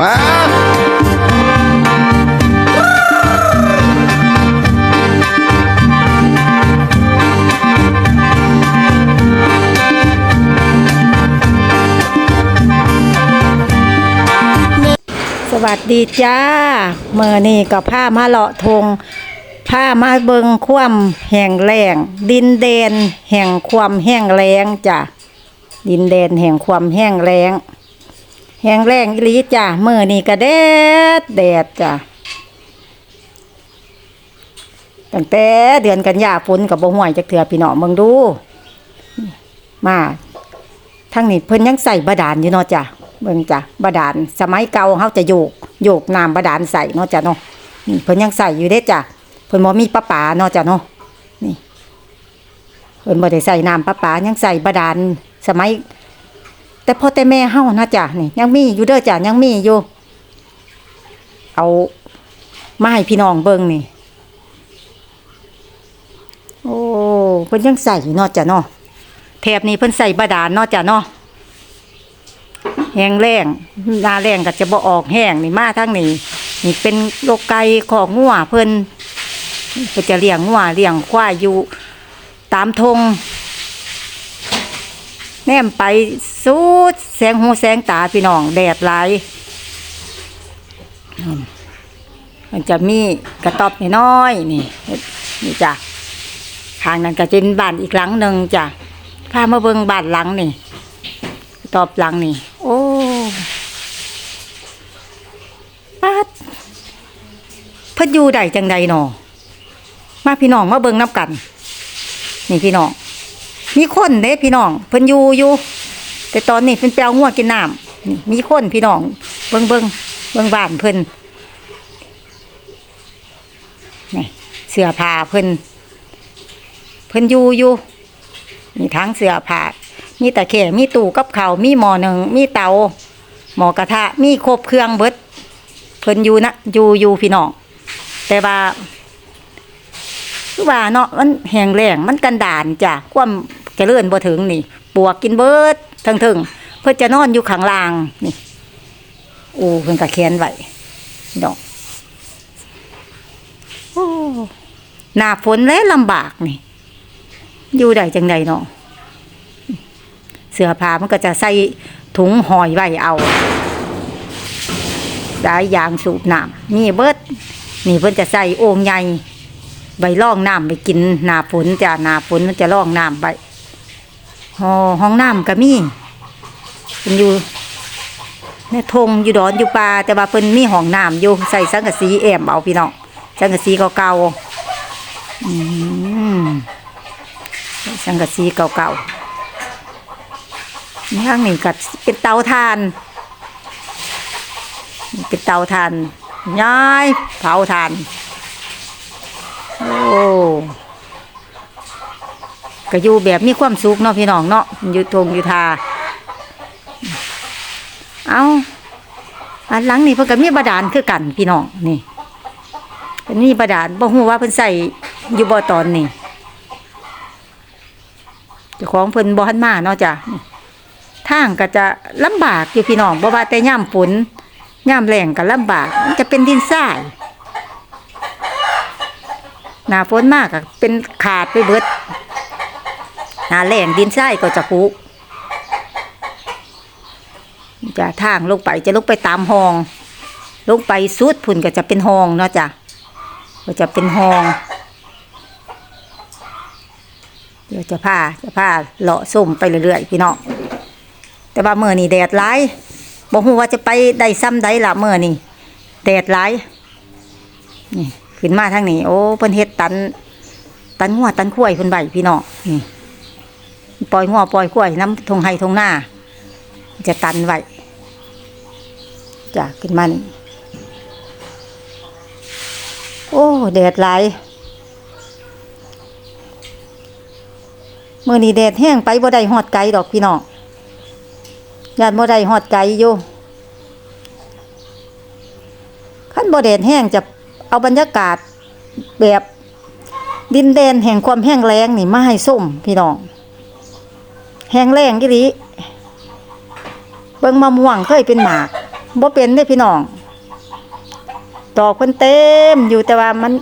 ว้าสวัสดีจ้าเมื่อนี่กับผ้ามาเลาะทงผ้ามาเบิงความแห่งแรงดินเดนแห่งความแห้งแล้งจ้ะดินแดนแห่งความแห้งแล้ง แห้งแรงอีลีจ้ะเมื่อนี่ก็แดดแดดจ้ะตั้งแต่เดือนกันยาฝนกับบ่ห่วยจักเถื่อพี่น้องเบิ่งดู มาทั้งนี้เพิ่นยังใส่บาดาลอยู่เนาะจ้ะเบิ่งจ้ะบาดาลสมัยเก่าเฮาจะโยกโยกน้ำบาดาลใส่เนาะจ้ะเนาะนี่เพิ่นยังใส่อยู่เด้จ้ะเพิ่นบ่มีประปาเนาะจ้ะเนาะนี่เพิ่นบ่ได้ใส่น้ำประปายังใส่บาดาลสมัย แต่พ่อแต่แม่เฮานะจ้ะนี่ ยังมีอยู่เด้อจ้ะยังมีอยู่ เอามาให้พี่น้องเบิ่งนี่ โอ้เพิ่นยังใส่อยู่เนาะจ้ะเนาะแถบนี้เพิ่นใส่บาดาลเนาะจ้ะเนาะแห้งแรงหน้าแรงก็จะบ่ออกแห้งนี่มาทางนี้นี่เป็นโรคไก่ของงัวเพิ่นเพิ่นจะเลี้ยงงัวเลี้ยงควายอยู่ตามทงแนมไป สูดแสงหูแสงตาพี่น้องแดดไหลมันจะมีกระต๊อบน้อยๆนี่นี่จ้ะทางนั้นก็จะเป็นบ้านอีกหลังหนึ่งจ้ะพามาเบิ่งบ้านหลังนี่กระต๊อบหลังนี่ โอ้ปัดเพิ่นอยู่ใดจังใดหนอมาพี่น้องมาเบิ่งนับกัน นี่พี่น้องมีคนเด้พี่น้องเพิ่นอยู่อยู่ แต่ตอนนี้เพิ่นไปเอางัวกินน้ำนี่มีคนพี่น้องเบิ่งเบิ่งเบิ่งบ้านเพิ่นนี่เสื้อผ้าเพิ่นเพิ่นอยู่อยู่มีทั้งเสื้อผ้ามีตะแคร่มีตู้กับข้ามีหมอหนึ่งมีเตาหม้อกระทะ มีครบเครื่องเบิดเพิ่นอยู่นะอยู่อยู่พี่น้องแต่ว่าคือว่าเนาะมันแห้งแล้งมันกันดานจ้ะความเจริญบ่ถึงนี่ ปวกกินเบิด ทั้งถึงเพื่อจะนอนอยู่ข้างล่างนี่อ้เพิ่นก็เขียนไว้ดอกโอ้หน้าฝนแล้วลำบากนี่ อยู่ได้จังใดเนาะเสื้อผ้ามันก็จะใส่ถุงหอยไว้เอาได้ยางสูบน้ำมีเบิดนี่เพิ่นจะใส่โอ่งใหญ่ใบล่องน้ำไปกินหนาฝนจะหนาฝนมันจะล่องน้ำไป หอห้องน้ำก็มีเป็นอยู่ในทงอยู่ดอนอยู่ป่าแต่ว่าเพิ่นมีห้องน้ำอยู่ใส่สังกะสีแอมเอาพี่น้องสังกะสีเก่าๆอืมสังกะสีเก่าๆนี่ข้างนี้ก็เป็นเตาถ่าน เป็นเตาถ่านย้ายเผาถ่าน โอ้ ก็อยู่แบบมีความสุขเนาะพี่น้องเนาะอยู่ทงอยู่ทา เอาอันหลังนี่เพิ่นก็มีบาดาลคือกันพี่น้องนี่เพิ่นมีบาดาลบ่ฮู้ว่าเพิ่นใส่อยู่บ่ตอนนี้เจ้าของเพิ่นบ่ทันมาเนาะจ้ะทางก็จะลำบากอยู่พี่น้องบ่ว่าแต่ย่าฝนย่าแล้งก็ลำบากมันจะเป็นดินทรายหนาฝนมากอะเป็นขาดไปเบิด หนาแหล่งดินทรายก็จะพุจะทางลงไปจะลงไปตามหอง ลงไปสุดพุ่นก็จะเป็นหองเนาะจ้ะก็จะเป็นหองเดี๋ยวจะพาจะพาเลาะส้มไปเรื่อยๆพี่น้องแต่ว่าเมื่อนี่แดดร้ายบอกฮู้ว่าจะไปได้ซ้ำใดละเมื่อนี่แดดร้ายนี่ขึ้นมาทางนี้ โอ้เพิ่นเฮ็ดตัน ตันหัวตันข้วยเพิ่นใบพี่น้องนี่ ปล่อยหัวปล่อยข้วยน้ำทงไห้ทงหน้า จะตันไว้จ้ะขึ้นมานี่โอ้แดดหลายมื้อนี้แดดแห้งไปบ่ได้ฮอดไกลดอกพี่น้องญาติบ่ได้ฮอดไกลอยู่คันบ่แดดแห้งจะเอาบรรยากาศแบบดินแดนแห่งความแห้งแล้งนี่มาให้ส้มพี่น้อง ห้งแล้งกี่ดีเบิ่งมะม่วงเคยเป็นหมากบ่เป็นเด้พี่น้องดอกเพิ่นเต็มอยู่แต่ว่ามัน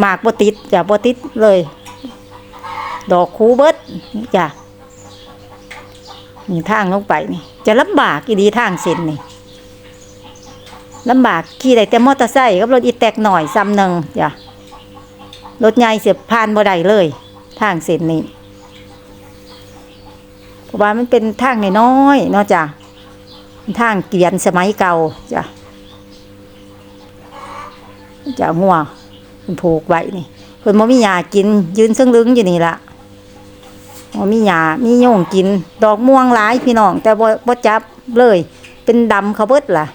หมากบ่ติดจ้ะบ่ติดเลย ดอกคูเบิดจ้ะนี่ทางลงไปนี่ จะลำบากอีดีทางเส้นนี่ลำบากขี่ได้แต่มอเตอร์ไซค์กับรถอีแตกหน่อยซ้ำหนึ่งจ้ะรถใหญ่เสียผ่านบ่ได้เลย ทางเส้นนี้ ราะว่ามันเป็นทางน้อยเนาะจ้ะทางเกียนสมัยเก่าจ้ะจะงัวเป็นผูกไว้นี่เพิ่นบ่มีหญ้ากิน ยืนซึ่งลึงอยู่นี่ล่ะบ่มีหญ้ามีโยงกิน ดอกม่วงหลายพี่น้อง แต่บ่บ่จับเลย เป็นดำเขาเบิดล่ะ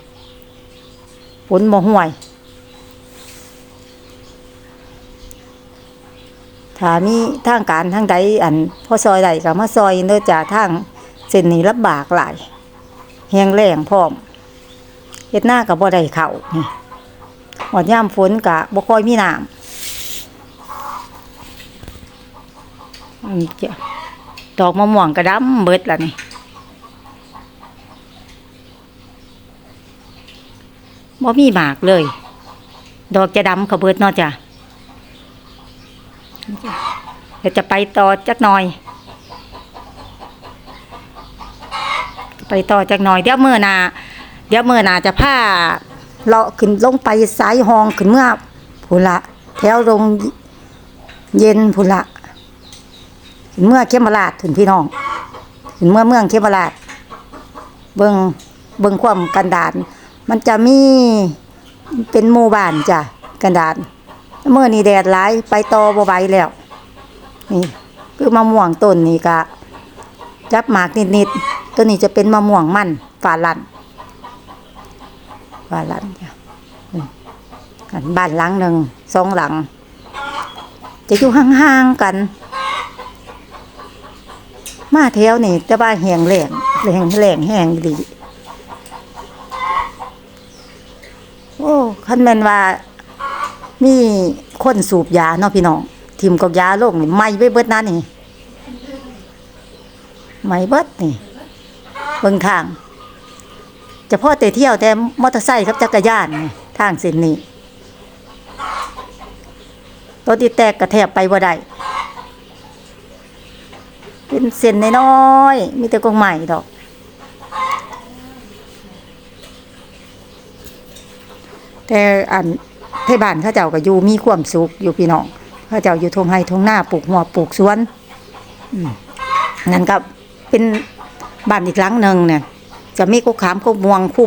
ฝนบ่ห่วย ถ้ามีทางการทางใดอันพอซอยใดก็มาซอยเด้อจ้าทางเส้นนี้ลำบากหลายแห้งแล้งพร้อมเฮ็ดหน้าก็บ่ได้เข้านี่หอดยามฝนก็บ่ค่อยมีน้ำนี่จ้ะดอกมะม่วงก็ดำเบิดละนี่บ่มีหมากเลย ดอกจะดำเขาเบิดเนาะจ้ะ เดี๋ยวจะไปต่อจักหน่อย ไปต่อจักหน่อยเดี๋ยวเมื่อนาเดี๋ยวเมื่อนาจะพาเลาะขึ้นลงไปสายหองขึ้นเมื่อพุละแถวโรงเย็นพุละขึ้นเมื่อเข้มราชถึงพี่น้องขึ้นเมื่อเมืองเข้มราชเบิงเบิงความกันดาน มันจะมีเป็นหมู่บ้านจ้ะกันดานเมื่อนี้แดดร้ายไปต่อบ่ไหวแล้ว นี่คือมะม่วงต้นนี่ก็จับหมากนิดๆต้นนี้จะเป็นมะม่วงมันฝาลันฝาลันจ้ะอืมกันบ้านหลังหนึ่งสองหลัง จะอยู่ห่างๆกัน มาแถวนี่จะบ้าแหงแหลงแหลงแหลงแหงดีโอ้คันแมนว่า มีคนสูบยาเนาะพี่น้อง ทิมกับยาโลกนี่ไหม่ไปเบิดนั่นนี่ไหม่เบิดนี่เบิ่งทาง จะพ่อแต่เที่ยวแต่มอเตอร์ไซค์กับจักรยานนี่ทางเส้นนี้รถอีแตกกระแทบไปบ่ได้เป็นเส้นน้อยๆมีแต่กองใหม่ดอกแต่อันไทบ้านเขาเจ้าก็อยู่มีความสุขอยู่พี่น้อง เขาเจ้าอยู่ทงไห้ทงหน้าปลูกหัวปลูกสวนอืมนั่นก็เป็นบ้านอีกหลังหนึ่งเนี่ยจะมีกุขามกุม่วงคู่